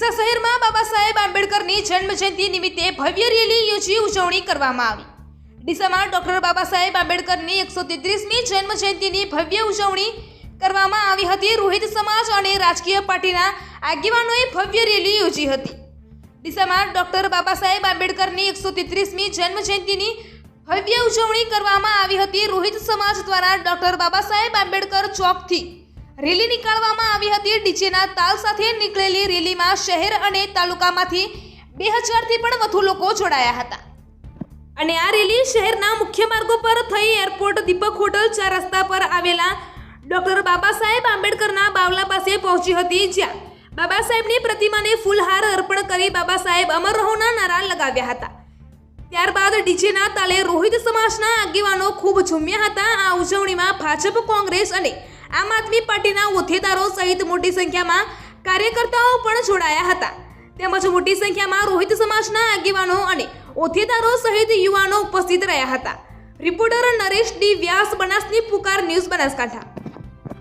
ડીસા શહેરમાં બાબા સાહેબ આંબેડકરની જન્મજયંતિ નિમિત્તે ભવ્ય રેલી યોજી ઉજવણી કરવામાં આવી. ડીસામાં ડોક્ટર બાબા સાહેબ આંબેડકરની એકસો તેત્રીસમી જન્મજયંતિની ભવ્ય ઉજવણી કરવામાં આવી હતી. રોહિત સમાજ અને રાજકીય પાર્ટીના આગેવાનોએ ભવ્ય રેલી યોજી હતી. ડીસામાં ડોક્ટર બાબા સાહેબ આંબેડકરની એકસો તેત્રીસમી જન્મજયંતિની ભવ્ય ઉજવણી કરવામાં આવી હતી. રોહિત સમાજ દ્વારા ડોક્ટર બાબા સાહેબ આંબેડકર ચોકથી રેલી નીકાળવામાં આવી હતી. ડીજેના તાલ સાથે નીકળેલી રેલીમાં શહેર અને તાલુકામાંથી બે હજારથી પણ વધુ લોકો જોડાયા હતા. અને આ રેલી શહેરના મુખ્ય માર્ગો પર થઈ એરપોર્ટ, દીપક હોટલ, ચાર રસ્તા પર આવેલા ડોક્ટર બાબા સાહેબ આંબેડકરના બાવલા પાસે પહોંચી હતી. જ્યાં બાબા સાહેબની પ્રતિમાને ફૂલહાર અર્પણ કરી બાબા સાહેબ અમર રહોના નારા લગાવ્યા હતા. ત્યારબાદ ડીજેના તાલે રોહિત સમાજના આગેવાનો ખૂબ ઝૂમ્યા હતા. આ ઉજવણીમાં ભાજપ, કોંગ્રેસ અને આમ આદમી પાર્ટીના હોદ્દેદારો સહિત મોટી સંખ્યામાં કાર્યકર્તાઓ પણ જોડાયા હતા. તેમજ મોટી સંખ્યામાં રોહિત સમાજના આગેવાનો અને હોદ્દેદારો સહિત યુવાનો ઉપસ્થિત રહ્યા હતા. રિપોર્ટર નરેશ ડી વ્યાસ બનાસની પુકાર ન્યૂઝ બનાસકાંઠા.